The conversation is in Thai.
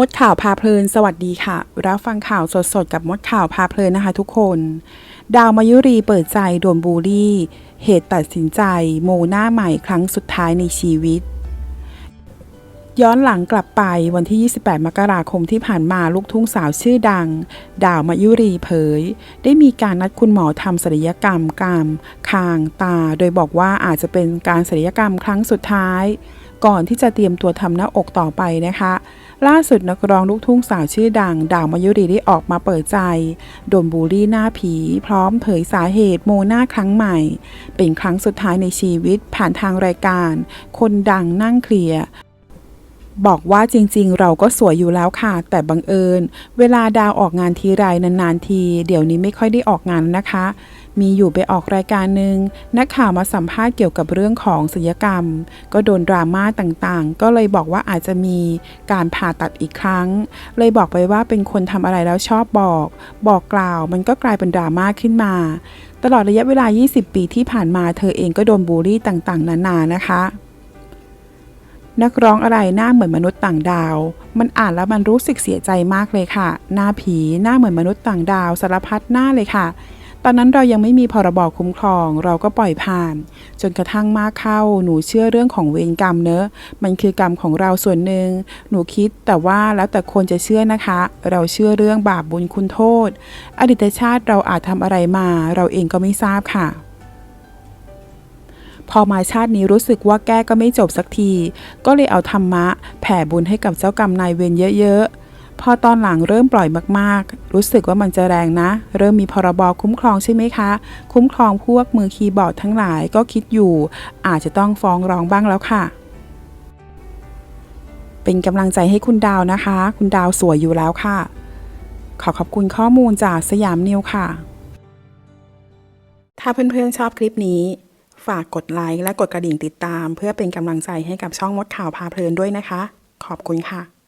มดข่าวพาเพลิน สวัสดีค่ะ รับฟังข่าวสดๆ กับมดข่าวพาเพลินนะคะทุกคน ดาวมายุรีเปิดใจโดนบูลลี่ เหตุตัดสินใจ โมหน้าใหม่ครั้งสุดท้ายในชีวิต ย้อนหลังกลับไปวันที่ 28 มกราคมที่ผ่านมาลูกทุ่งสาวชื่อดัง ดาวมายุรีเผย ได้มีการนัดคุณหมอทำศัลยกรรมกรามคางตา โดยบอกว่าอาจจะเป็นการศัลยกรรมครั้งสุดท้าย ก่อนที่จะเตรียมตัวทำหน้าอกต่อไปนะคะ ล่าสุดนักร้องลูกทุ่งสาวชื่อดัง ดาวมายุรีได้ออกมาเปิดใจ โดนบูลลี่หน้าผี พร้อมเผยสาเหตุโมหน้าครั้งใหม่ เป็นครั้งสุดท้ายในชีวิตผ่านทางรายการ คนดังนั่งเคลียร์บอกว่าจริงๆ เราก็สวยอยู่แล้วค่ะ แต่บังเอิญ เวลาดาวออกงานทีไรนานๆที เดี๋ยวนี้ไม่ค่อยได้ออกงานนะคะ มีอยู่ไปออกรายการหนึ่งนักข่าวมาสัมภาษณ์เกี่ยวกับเรื่องของศิลยกรรม ก็โดนดราม่าต่างๆ ก็เลยบอกว่าอาจจะมีการผ่าตัดอีกครั้ง เลยบอกไปว่าเป็นคนทำอะไรแล้วชอบบอก บอกกล่าวมันก็กลายเป็นดราม่าขึ้นมา ตลอดระยะเวลา 20 ปีที่ผ่านมาเธอเองก็โดนบูลลี่ต่างๆ นานานะคะนักร้องอะไรหน้าเหมือนมนุษย์ต่างดาว มันอ่านแล้วมันรู้สึกเสียใจมากเลยค่ะ หน้าผีหน้าเหมือนมนุษย์ต่างดาว สารพัดหน้าเลยค่ะ ตอนนั้นเรายังไม่มีพรบคุ้มครอง เราก็ปล่อยผ่าน จนกระทั่งมากเข้า หนูเชื่อเรื่องของเวรกรรมเนอะ มันคือกรรมของเราส่วนหนึ่ง หนูคิดแต่ว่าแล้วแต่คนจะเชื่อนะคะ เราเชื่อเรื่องบาปบุญคุณโทษ อดีตชาติเราอาจทำอะไรมา เราเองก็ไม่ทราบค่ะพอมาชาตินี้รู้สึกว่าแก้ก็ไม่จบสักที ก็เลยเอาธรรมะ แผ่บุญให้กับเจ้ากรรมนายเวรเยอะๆ พอตอนหลังเริ่มปล่อยมากๆ รู้สึกว่ามันจะแรงนะ เริ่มมีพรบคุ้มครองใช่ไหมคะ คุ้มครองพวกมือคีย์บอร์ดทั้งหลายก็คิดอยู่ อาจจะต้องฟ้องร้องบ้างแล้วค่ะ เป็นกำลังใจให้คุณดาวนะคะ คุณดาวสวยอยู่แล้วค่ะ ขอขอบคุณข้อมูลจากสยามนิวค่ะ ถ้าเพื่อนๆชอบคลิปนี้ ฝากกดไลค์และกดกระดิ่งติดตาม เพื่อเป็นกำลังใจให้กับช่องมดข่าวพาเพลินด้วยนะคะ ขอบคุณค่ะ